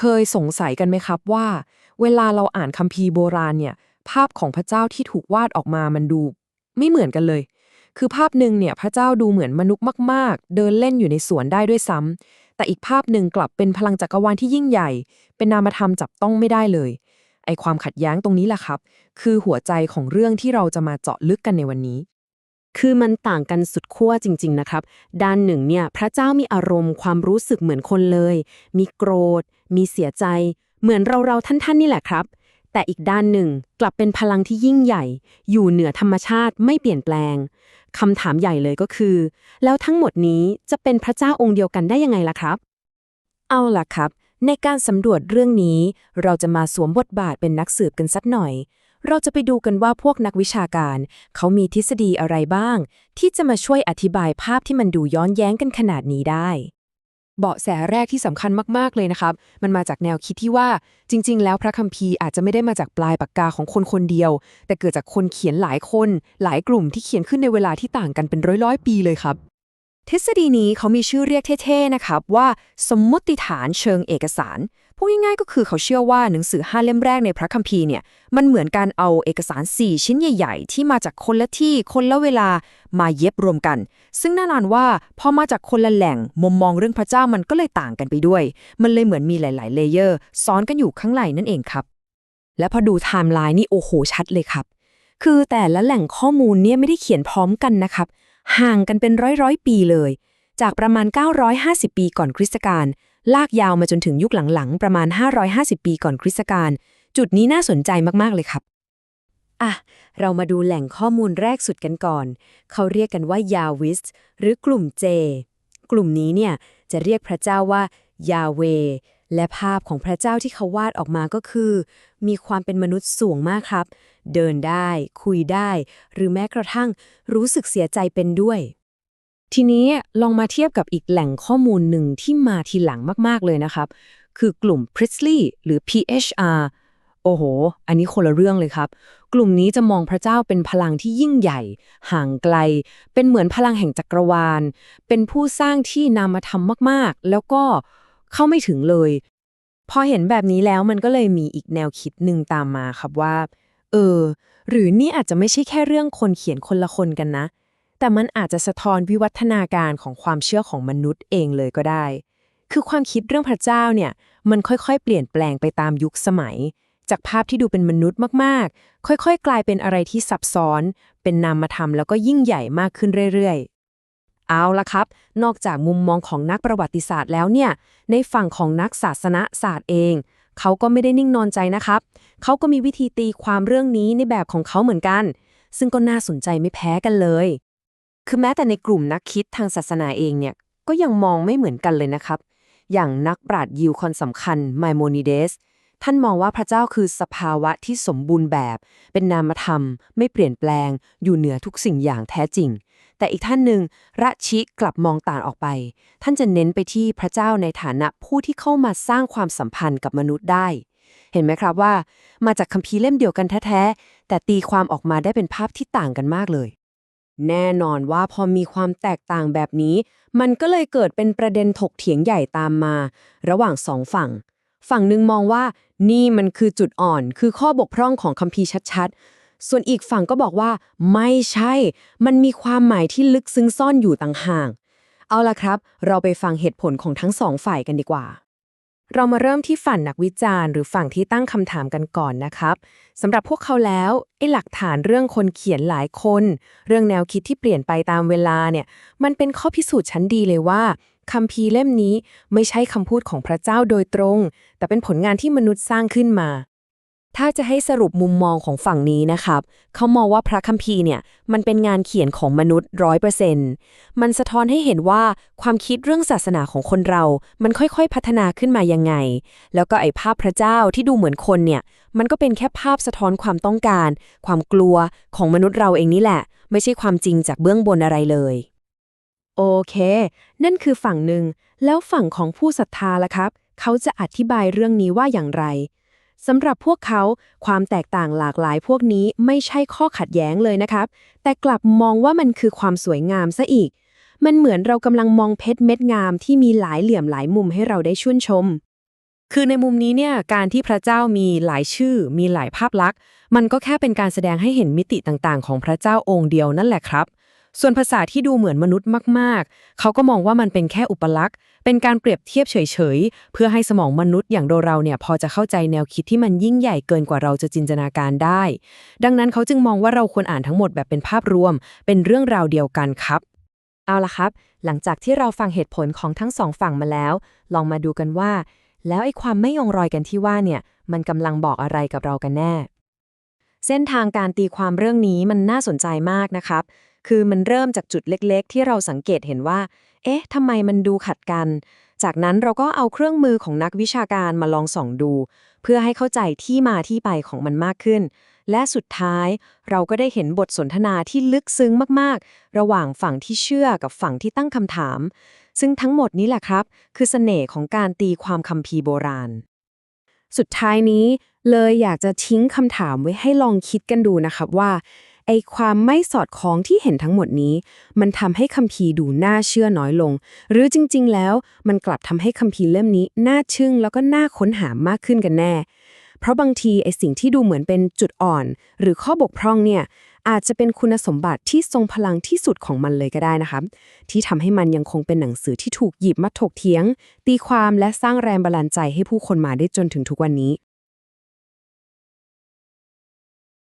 เคยสงสัยกันไหมครับว่า เวลาเราอ่านคัมภีร์โบราณเนี่ย ภาพของพระเจ้าที่ถูกวาดออกมามันดู ไม่เหมือนกันเลย คือภาพหนึ่งเนี่ยพระเจ้าดูเหมือนมนุษย์มาก ๆ เดินเล่นอยู่ในสวนได้ด้วยซ้ำแต่อีกภาพหนึ่งกลับเป็นพลังจักรวาลที่ยิ่งใหญ่ เป็นนามธรรมจับต้องไม่ได้เลย ไอความขัดแย้งตรงนี้แหละครับ คือหัวใจของเรื่องที่เราจะมาเจาะลึกกันในวันนี้คือมันต่างกันสุดขั้วจริง ๆ นะครับ ด้านหนึ่งเนี่ย พระเจ้ามีอารมณ์ความรู้สึกเหมือนคนเลย มีโกรธ มีเสียใจ เหมือนเราๆท่านๆนี่แหละครับ แต่อีกด้านหนึ่งกลับเป็นพลังที่ยิ่งใหญ่ อยู่เหนือธรรมชาติไม่เปลี่ยนแปลงคำถามใหญ่เลยก็คือ แล้วทั้งหมดนี้จะเป็นพระเจ้าองค์เดียวกันได้ยังไงล่ะครับ เอาล่ะครับ ในการสำรวจเรื่องนี้ เราจะมาสวมบทบาทเป็นนักสืบกันสักหน่อย เราจะไปดูกันว่าพวกนักวิชาการ เขามีทฤษฎีอะไรบ้าง ที่จะมาช่วยอธิบายภาพที่มันดูย้อนแย้งกันขนาดนี้ได้ เบาะแสแรกที่สำคัญมาก ๆ เลยนะครับ มันมาจากแนวคิดที่ว่าจริง ๆ แล้วพระคัมภีร์อาจจะไม่ได้มาจากปลายปากกาของคนคนเดียว แต่เกิดจากคนเขียนหลายคน หลายกลุ่มที่เขียนขึ้นในเวลาที่ต่างกันเป็นร้อยๆปีเลยครับ ทฤษฎีนี้เขามีชื่อเรียกเท่ ๆ นะครับว่า สมมติฐานเชิงเอกสารพูดง่ายๆก็คือเขาเชื่อว่าหนังสือห้าเล่มแรกในพระคัมภีร์เนี่ยมันเหมือนการเอาเอกสาร 4 ชิ้นใหญ่ ๆ ที่มาจากคนละที่คนละเวลามาเย็บรวมกัน ซึ่งแน่นอนว่าพอมาจากคนละแหล่งมุมมองเรื่องพระเจ้ามันก็เลยต่างกันไปด้วย มันเลยเหมือนมีหลาย ๆ เลเยอร์ซ้อนกันอยู่ข้างในนั่นเองครับ และพอดูไทม์ไลน์นี่โอ้โหชัดเลยครับ คือแต่ละแหล่งข้อมูลเนี่ยไม่ได้เขียนพร้อมกันนะครับ ห่างกันเป็นร้อยร้อยปีเลย จากประมาณ 950 ปีก่อนคริสตกาลลากยาวมาจนถึงยุคหลังๆ ประมาณ 550 ปีก่อนคริสตกาลจุดนี้น่าสนใจมากๆเลยครับอะ เรามาดูแหล่งข้อมูลแรกสุดกันก่อน เขาเรียกกันว่ายาวิสหรือกลุ่มเจ กลุ่มนี้เนี่ยจะเรียกพระเจ้าว่ายาเว และภาพของพระเจ้าที่เขาวาดออกมาก็คือ มีความเป็นมนุษย์สูงมากครับ เดินได้ คุยได้ หรือแม้กระทั่งรู้สึกเสียใจเป็นด้วย ทีนี้ลองมาเทียบกับอีกแหล่งข้อมูลหนึ่งที่มาทีหลังมากๆเลยนะครับ คือกลุ่ม Priestley หรือ PHR โอ้โห อันนี้คนละเรื่องเลยครับ กลุ่มนี้จะมองพระเจ้าเป็นพลังที่ยิ่งใหญ่ ห่างไกล เป็นเหมือนพลังแห่งจักรวาล เป็นผู้สร้างที่นามธรรมมาก ๆ แล้วก็ เข้าไม่ถึงเลย พอเห็นแบบนี้แล้วมันก็เลยมีอีกแนวคิดหนึ่งตามมาครับว่า เออ หรือนี่อาจจะไม่ใช่แค่เรื่องคนเขียนคนละคนกันนะ แต่มันอาจจะสะท้อนวิวัฒนาการของความเชื่อของมนุษย์เองเลยก็ได้ คือความคิดเรื่องพระเจ้าเนี่ย มันค่อยๆ เปลี่ยนแปลงไปตามยุคสมัย จากภาพที่ดูเป็นมนุษย์มากๆ ค่อยๆ กลายเป็นอะไรที่ซับซ้อน เป็นนามธรรมแล้วก็ยิ่งใหญ่มากขึ้นเรื่อยๆ เอาละครับ นอกจากมุมมองของนักประวัติศาสตร์แล้วเนี่ย ในฝั่งของนักศาสนศาสตร์เอง เขาก็ไม่ได้นิ่งนอนใจนะครับ เขาก็มีวิธีตีความเรื่องนี้ในแบบของเขาเหมือนกัน ซึ่งก็น่าสนใจไม่แพ้กันเลย คือแม้แต่ในกลุ่มนักคิดทางศาสนาเองเนี่ย ก็ยังมองไม่เหมือนกันเลยนะครับ อย่างนักปราชญ์ยิวคนสำคัญไมโมนิเดส ท่านมองว่าพระเจ้าคือสภาวะที่สมบูรณ์แบบ เป็นนามธรรม ไม่เปลี่ยนแปลง อยู่เหนือทุกสิ่งอย่างแท้จริง แต่อีกท่านหนึ่งระชิกลับมองต่างออกไป ท่านจะเน้นไปที่พระเจ้าในฐานะผู้ที่เข้ามาสร้างความสัมพันธ์กับมนุษย์ได้ เห็นไหมครับว่า มาจากคัมภีร์เล่มเดียวกันแท้ๆ แต่ตีความออกมาได้เป็นภาพที่ต่างกันมากเลย แน่นอนว่าพอมีความแตกต่างแบบนี้ มันก็เลยเกิดเป็นประเด็นถกเถียงใหญ่ตามมา ระหว่างสองฝั่ง ฝั่งหนึ่งมองว่านี่มันคือจุดอ่อนคือข้อบกพร่องของคัมภีร์ชัดๆ ส่วนอีกฝั่งก็บอกว่า ไม่ใช่ มันมีความหมายที่ลึกซึ้งซ่อนอยู่ต่างหาก เอาละครับ เราไปฟังเหตุผลของทั้งสองฝ่ายกันดีกว่า เรามาเริ่มที่ฝั่งนักวิจารณ์หรือฝั่งที่ตั้งคำถามกันก่อนนะครับสำหรับพวกเขาแล้วไอ้หลักฐานเรื่องคนเขียนหลายคน เรื่องแนวคิดที่เปลี่ยนไปตามเวลาเนี่ย มันเป็นข้อพิสูจน์ชั้นดีเลยว่าคัมภีเล่มนี้ไม่ใช่คำพูดของพระเจ้าโดยตรง แต่เป็นผลงานที่มนุษย์สร้างขึ้นมา ถ้าจะให้สรุปมุมมองของฝั่งนี้นะครับ เขามองว่าพระคัมภีร์เนี่ย มันเป็นงานเขียนของมนุษย์ร้อยเปอร์เซ็นต์มันสะท้อนให้เห็นว่าความคิดเรื่องศาสนาของคนเรา มันค่อยๆพัฒนาขึ้นมายังไง แล้วก็ไอ้ภาพพระเจ้าที่ดูเหมือนคนเนี่ย มันก็เป็นแค่ภาพสะท้อนความต้องการ ความกลัวของมนุษย์เราเองนี่แหละ ไม่ใช่ความจริงจากเบื้องบนอะไรเลย โอเค นั่นคือฝั่งหนึ่ง แล้วฝั่งของผู้ศรัทธาล่ะครับ เขาจะอธิบายเรื่องนี้ว่าอย่างไร สำหรับพวกเขาความแตกต่างหลากหลายพวกนี้ไม่ใช่ข้อขัดแย้งเลยนะครับ แต่กลับมองว่ามันคือความสวยงามซะอีก มันเหมือนเรากำลังมองเพชรเม็ดงามที่มีหลายเหลี่ยมหลายมุมให้เราได้ชื่นชม คือในมุมนี้เนี่ยการที่พระเจ้ามีหลายชื่อ มีหลายภาพลักษณ์ มันก็แค่เป็นการแสดงให้เห็นมิติต่างๆ ของพระเจ้าองค์เดียวนั่นแหละครับ ส่วนภาษาที่ดูเหมือนมนุษย์มาก ๆ เขาก็มองว่ามันเป็นแค่อุปลักษณ์ เป็นการเปรียบเทียบเฉย ๆ เพื่อให้สมองมนุษย์อย่างเราเนี่ยพอจะเข้าใจแนวคิดที่มันยิ่งใหญ่เกินกว่าเราจะจินตนาการได้ ดังนั้นเขาจึงมองว่าเราควรอ่านทั้งหมดแบบเป็นภาพรวม เป็นเรื่องราวเดียวกันครับ เอาละครับ หลังจากที่เราฟังเหตุผลของทั้งสองฝั่งมาแล้ว ลองมาดูกันว่า แล้วไอ้ความไม่ยงรอยกันที่ว่าเนี่ย มันกำลังบอกอะไรกับเรากันแน่เส้นทางการตีความเรื่องนี้มันน่าสนใจมากนะครับ คือมันเริ่มจากจุดเล็กๆ ที่เราสังเกตเห็นว่า เอ๊ะทำไมมันดูขัดกัน จากนั้นเราก็เอาเครื่องมือของนักวิชาการมาลองส่องดู เพื่อให้เข้าใจที่มาที่ไปของมันมากขึ้น และสุดท้ายเราก็ได้เห็นบทสนทนาที่ลึกซึ้งมากๆ ระหว่างฝั่งที่เชื่อกับฝั่งที่ตั้งคำถาม ซึ่งทั้งหมดนี้แหละครับ คือเสน่ห์ของการตีความคัมภีร์โบราณ สุดท้ายนี้เลยอยากจะทิ้งคำถามไว้ให้ลองคิดกันดูนะครับว่า ไอความไม่สอดคล้องที่เห็นทั้งหมดนี้ มันทำให้คัมภีร์ดูน่าเชื่อน้อยลง หรือจริง ๆ แล้วมันกลับทำให้คัมภีร์เล่มนี้ น่าชึ่งแล้วก็น่าค้นหามากขึ้นกันแน่ เพราะบางทีไอสิ่งที่ดูเหมือนเป็นจุดอ่อน หรือข้อบกพร่องเนี่ยอาจจะเป็นคุณสมบัติที่ทรงพลังที่สุดของมันเลยก็ได้นะครับที่ทำให้มันยังคงเป็นหนังสือที่ถูกหยิบมาถกเถียง ตีความและสร้างแรงบันดาลใจให้ผู้คนมาได้จนถึงทุกวันนี้